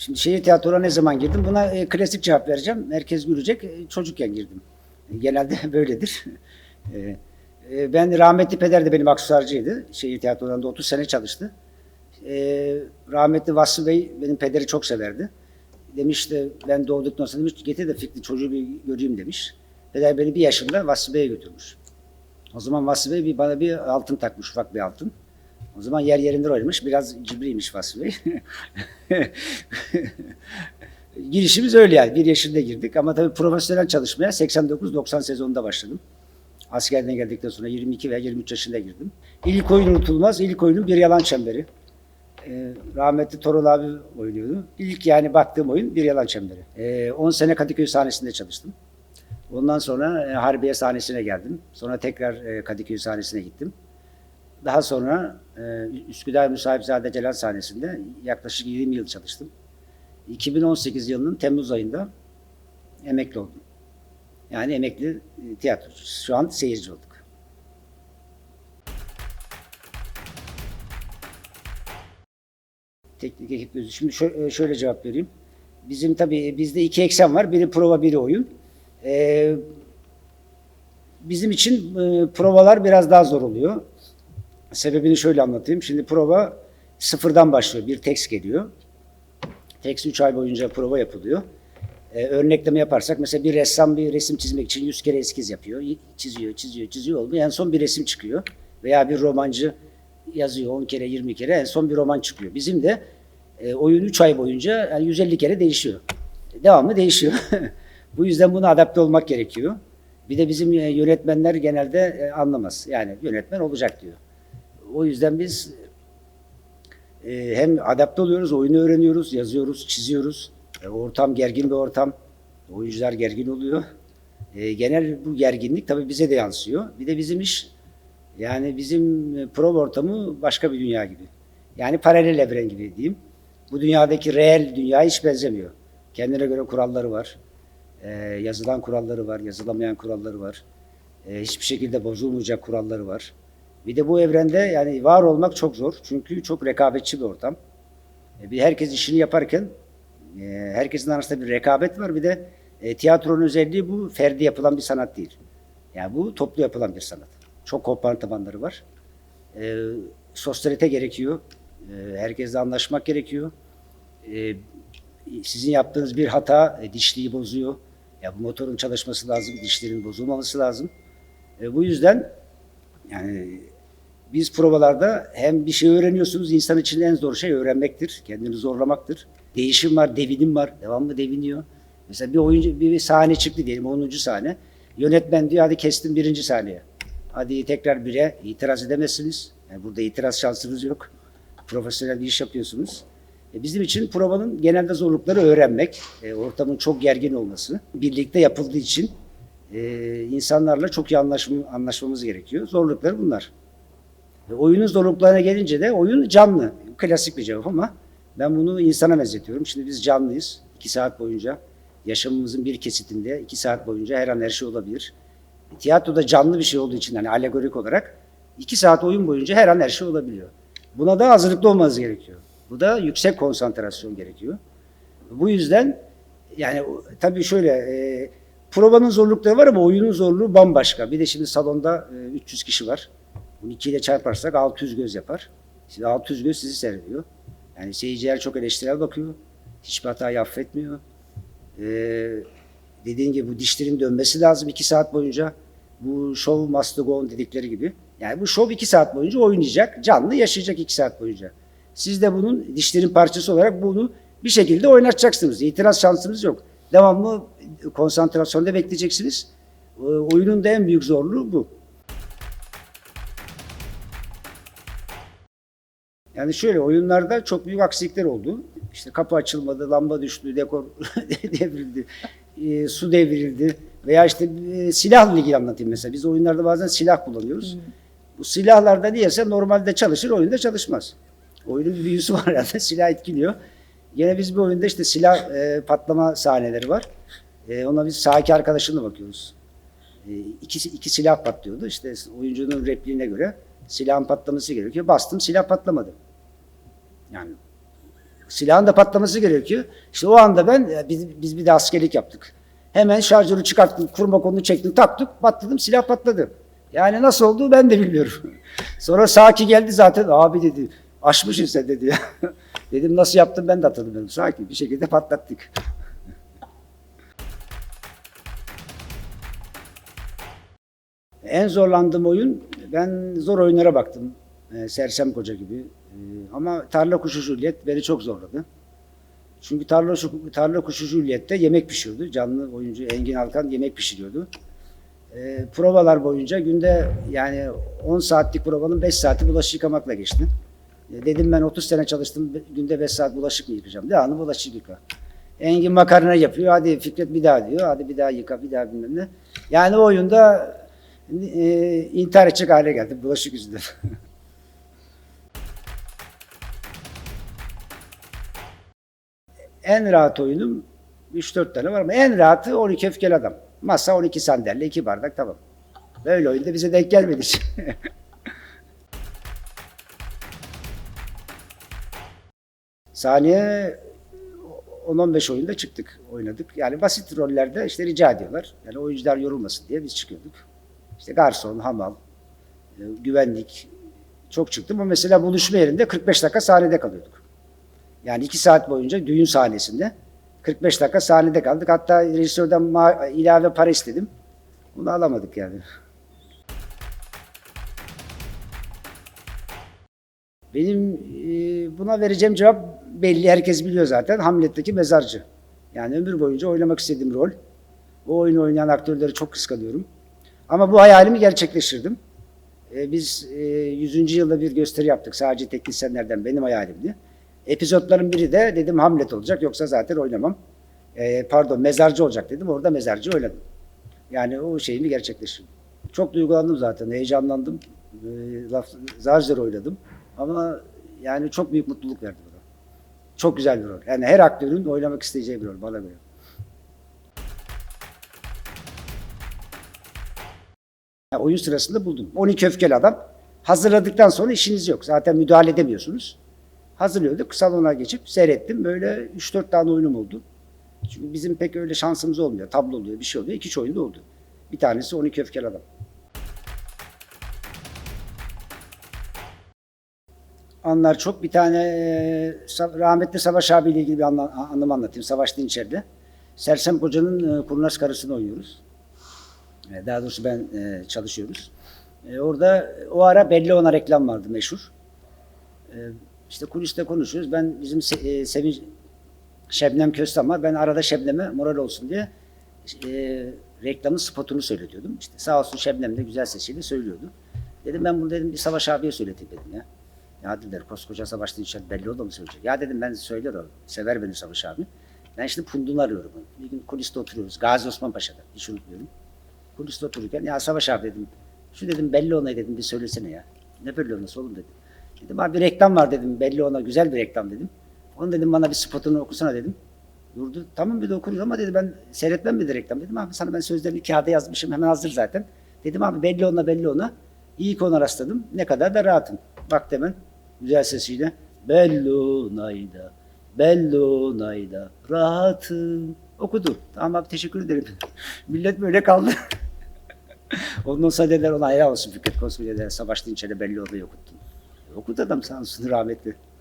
Şimdi şehir tiyatrona ne zaman girdim? Buna e, klasik cevap vereceğim. Herkes gülecek. E, çocukken girdim. E, genelde böyledir. E, e, ben rahmetli peder de benim aksesuarcıydı. Şehir tiyatrolarında 30 sene çalıştı. E, rahmetli Vasfı Bey benim pederi çok severdi. Demiş de ben doğduktan sonra demiş getir de Fikri çocuğu bir göreyim demiş. Peder beni bir yaşında Vasfı Bey'e götürmüş. O zaman Vasfı Bey bir, bana bir altın takmış, ufak bir altın. O zaman yer yerinde oynamış. Biraz cibriymiş Vasfı Bey. Girişimiz öyle yani. Bir yaşında girdik ama tabii profesyonel çalışmaya 89-90 sezonunda başladım. Askerden geldikten sonra 22 veya 23 yaşında girdim. İlk oyun unutulmaz. İlk oyunum Bir Yalan Çemberi. Ee, rahmetli Torul abi oynuyordu. İlk yani baktığım oyun Bir Yalan Çemberi. Ee, 10 sene Kadıköy sahnesinde çalıştım. Ondan sonra e, Harbiye sahnesine geldim. Sonra tekrar e, Kadıköy sahnesine gittim. Daha sonra e, Üsküdar Müsahipzade Celal sahnesinde yaklaşık 20 yıl çalıştım. 2018 yılının Temmuz ayında emekli oldum. Yani emekli e, tiyatro. Şu an seyirci olduk. Teknik ekip gözü. Şimdi e, şöyle cevap vereyim. Bizim tabii bizde iki eksen var. Biri prova, biri oyun. Ee, bizim için e, provalar biraz daha zor oluyor. Sebebini şöyle anlatayım. Şimdi prova sıfırdan başlıyor. Bir tekst geliyor. Tekst 3 ay boyunca prova yapılıyor. Ee, örnekleme yaparsak mesela bir ressam bir resim çizmek için 100 kere eskiz yapıyor. Çiziyor, çiziyor, çiziyor olmuyor. En son bir resim çıkıyor. Veya bir romancı yazıyor 10 kere 20 kere en son bir roman çıkıyor. Bizim de e, oyun 3 ay boyunca yani 150 kere değişiyor. Devamlı değişiyor. Bu yüzden buna adapte olmak gerekiyor. Bir de bizim e, yönetmenler genelde e, anlamaz. Yani yönetmen olacak diyor. O yüzden biz e, hem adapte oluyoruz, oyunu öğreniyoruz, yazıyoruz, çiziyoruz. E, ortam gergin bir ortam. Oyuncular gergin oluyor. E, genel bu gerginlik tabii bize de yansıyor. Bir de bizim iş yani bizim e, prova ortamı başka bir dünya gibi. Yani paralel evren gibi diyeyim. Bu dünyadaki reel dünya hiç benzemiyor. Kendine göre kuralları var. E, yazılan kuralları var, yazılamayan kuralları var. E, hiçbir şekilde bozulmayacak kuralları var. Bir de bu evrende yani var olmak çok zor. Çünkü çok rekabetçi bir ortam. E, bir herkes işini yaparken e, herkesin arasında bir rekabet var. Bir de e, tiyatronun özelliği bu ferdi yapılan bir sanat değil. Yani bu toplu yapılan bir sanat. Çok kompartımanları var. E, sosyalite gerekiyor. E, herkesle anlaşmak gerekiyor. E, sizin yaptığınız bir hata e, dişliği bozuyor. Ya bu motorun çalışması lazım, dişlerin bozulmaması lazım. E, bu yüzden yani biz provalarda hem bir şey öğreniyorsunuz, insan için en zor şey öğrenmektir, kendini zorlamaktır. Değişim var, devinim var, devamlı deviniyor. Mesela bir oyuncu, bir sahne çıktı diyelim, 10. sahne. Yönetmen diyor hadi kestim birinci sahneye. Hadi tekrar bire itiraz edemezsiniz. Yani burada itiraz şansınız yok. Profesyonel bir iş yapıyorsunuz. E, Bizim için provanın genelde zorlukları öğrenmek, e, ortamın çok gergin olması, birlikte yapıldığı için e, insanlarla çok iyi anlaşma, anlaşmamız gerekiyor. Zorlukları bunlar. E, oyunun zorluklarına gelince de oyun canlı. Klasik bir cevap ama ben bunu insana benzetiyorum. Şimdi biz canlıyız. iki saat boyunca yaşamımızın bir kesitinde iki saat boyunca her an her şey olabilir. E, Tiyatroda canlı bir şey olduğu için hani alegorik olarak iki saat oyun boyunca her an her şey olabiliyor. Buna da hazırlıklı olmanız gerekiyor. Bu da yüksek konsantrasyon gerekiyor. Bu yüzden yani tabii şöyle e, provanın zorlukları var ama oyunun zorluğu bambaşka. Bir de şimdi salonda e, 300 kişi var. Bunu 2 ile çarparsak 600 göz yapar. Şimdi 600 göz sizi seyrediyor. Yani seyirciler çok eleştirel bakıyor. Hiçbir hatayı affetmiyor. Ee, dediğin gibi bu dişlerin dönmesi lazım 2 saat boyunca. Bu show must go on dedikleri gibi. Yani bu show 2 saat boyunca oynayacak, canlı yaşayacak 2 saat boyunca. Siz de bunun dişlerin parçası olarak bunu bir şekilde oynatacaksınız. İtiraz şansınız yok. Devamlı konsantrasyonda bekleyeceksiniz. Ee, Oyunun da en büyük zorluğu bu. Yani şöyle oyunlarda çok büyük aksilikler oldu. İşte kapı açılmadı, lamba düştü, dekor devrildi, e, su devrildi veya işte e, silahla ilgili anlatayım mesela. Biz oyunlarda bazen silah kullanıyoruz. Bu silahlarda niyeyse normalde çalışır, oyunda çalışmaz. Oyunun bir büyüsü var yani silah etkiliyor. Yine biz bir oyunda işte silah e, patlama sahneleri var. E, ona biz Saki arkadaşımla bakıyoruz. E, iki, iki silah patlıyordu. İşte oyuncunun repliğine göre silahın patlaması gerekiyor. Bastım silah patlamadı. Yani silahın da patlaması gerekiyor. İşte o anda ben e, biz, biz bir de askerlik yaptık. Hemen şarjörü çıkarttım, kurma kolunu çektim, taktık, patladım, silah patladı. Yani nasıl oldu ben de bilmiyorum. Sonra Saki geldi zaten, abi dedi, aşmışsın sen dedi ya. Dedim nasıl yaptım ben de hatırlamıyorum. Saki bir şekilde patlattık. En zorlandığım oyun, ben zor oyunlara baktım. Ee, Sersem Koca gibi. Ee, ama Tarla Kuşu Juliet beni çok zorladı. Çünkü Tarla, Tarla Kuşu Juliet'te yemek pişiyordu. Canlı oyuncu Engin Alkan yemek pişiriyordu. Ee, provalar boyunca günde yani 10 saatlik provanın 5 saati bulaşık yıkamakla geçti. Dedim ben 30 sene çalıştım günde 5 saat bulaşık mı yıkayacağım? Devamlı bulaşık yıka. Engin makarna yapıyor. Hadi Fikret bir daha diyor. Hadi bir daha yıka, bir daha bilmem ne. Yani o oyunda e, intihar edecek hale geldim bulaşık yüzünden. en rahat oyunum 3-4 tane var ama en rahatı 12 öfkeli adam. Masa 12 sandalye, 2 bardak tamam. Böyle oyunda bize denk gelmedi. Saniye 10-15 oyunda çıktık, oynadık. Yani basit rollerde işte rica ediyorlar. Yani oyuncular yorulmasın diye biz çıkıyorduk. İşte garson, hamal, e, güvenlik çok çıktım. Ama mesela buluşma yerinde 45 dakika sahnede kalıyorduk. Yani 2 saat boyunca düğün sahnesinde 45 dakika sahnede kaldık. Hatta rejisörden ilave para istedim. Bunu alamadık yani. Benim e, buna vereceğim cevap belli. Herkes biliyor zaten. Hamlet'teki mezarcı. Yani ömür boyunca oynamak istediğim rol. O oyunu oynayan aktörleri çok kıskanıyorum. Ama bu hayalimi gerçekleştirdim. E, biz e, 100. yılda bir gösteri yaptık. Sadece teknisyenlerden benim hayalimdi. Epizotların biri de dedim Hamlet olacak yoksa zaten oynamam. E, pardon mezarcı olacak dedim. Orada mezarcı oynadım. Yani o şeyimi gerçekleştirdim. Çok duygulandım zaten. Heyecanlandım. E, oynadım. Ama yani çok büyük mutluluk verdi bana. Çok güzel bir rol. Yani her aktörün oynamak isteyeceği bir rol bana göre. Ya oyun sırasında buldum. 12 öfkeli adam. Hazırladıktan sonra işiniz yok. Zaten müdahale edemiyorsunuz. Hazırlıyorduk. Salona geçip seyrettim. Böyle 3-4 tane oyunum oldu. Çünkü bizim pek öyle şansımız olmuyor. Tablo oluyor, bir şey oluyor. İki oyunda oldu. Bir tanesi 12 öfkeli adam. Anlar çok. Bir tane e, rahmetli Savaş abiyle ilgili bir anla- anlatayım. Savaş Dinçer'de. Sersem Koca'nın e, kurnaz karısını oynuyoruz. E, Daha doğrusu ben e, çalışıyoruz. Orada o ara belli ona reklam vardı meşhur. E, işte kuliste konuşuyoruz. Ben bizim se, Sevinç Şebnem Köstem var. Ben arada Şebnem'e moral olsun diye reklamın spotunu söyletiyordum. İşte sağ olsun Şebnem de güzel sesiyle söylüyordu. Dedim ben bunu dedim bir Savaş abiye söyleteyim dedim ya. Ya dediler koskoca Savaş Dinçer belli oldu mu. Ya dedim ben söyler o. Sever beni Savaş abi. Ben şimdi Pundun'u arıyorum. Bir gün kuliste oturuyoruz. Gazi Osman Paşa'da. Hiç unutmuyorum. Kuliste otururken ya Savaş abi dedim. Şu dedim belli ona dedim bir söylesene ya. Ne belli olması oğlum dedim. Dedim abi bir reklam var dedim. Belli ona güzel bir reklam dedim. Onu dedim bana bir spotunu okusana dedim. Durdu. Tamam bir de okuruz ama dedi ben seyretmem bir de reklam. Dedim abi sana ben sözlerini kağıda yazmışım hemen hazır zaten. Dedim abi belli ona belli ona. İyi ki ona rastladım. Ne kadar da rahatım. Bak hemen güzel sesiyle. Bellonayda, Bellonayda rahatım. Okudu. Tamam abi teşekkür ederim. Millet böyle kaldı. Ondan sonra dediler ona helal olsun Fikret Koskoca dediler. Savaş Dinçer'e belli odayı okuttun. Okudu adam sağ olsun rahmetli.